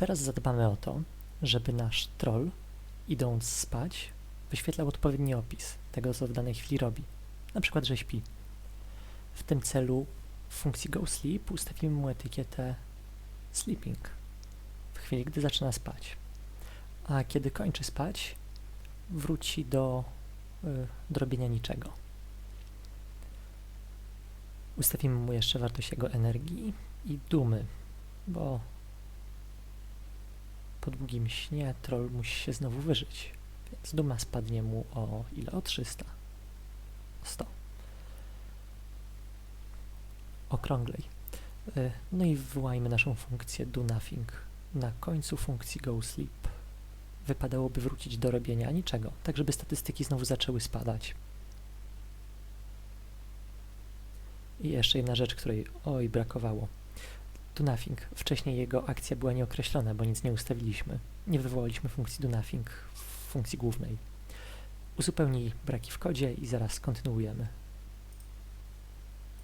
Teraz zadbamy o to, żeby nasz troll, idąc spać, wyświetlał odpowiedni opis tego, co w danej chwili robi. Na przykład, że śpi. W tym celu w funkcji Go Sleep ustawimy mu etykietę Sleeping w chwili, gdy zaczyna spać. A kiedy kończy spać, wróci do, y, do robienia niczego. Ustawimy mu jeszcze wartość jego energii i dumy, bo po długim śnie troll musi się znowu wyżyć, więc duma spadnie mu o ile? O 300. O 100. Okrąglej. Y, No i wywołajmy naszą funkcję do nothing. Na końcu funkcji go sleep wypadałoby wrócić do robienia niczego, tak żeby statystyki znowu zaczęły spadać. I jeszcze jedna rzecz, której oj brakowało. Do nothing. Wcześniej jego akcja była nieokreślona, bo nic nie ustawiliśmy. Nie wywołaliśmy funkcji do nothing w funkcji głównej. Uzupełnij braki w kodzie i zaraz kontynuujemy.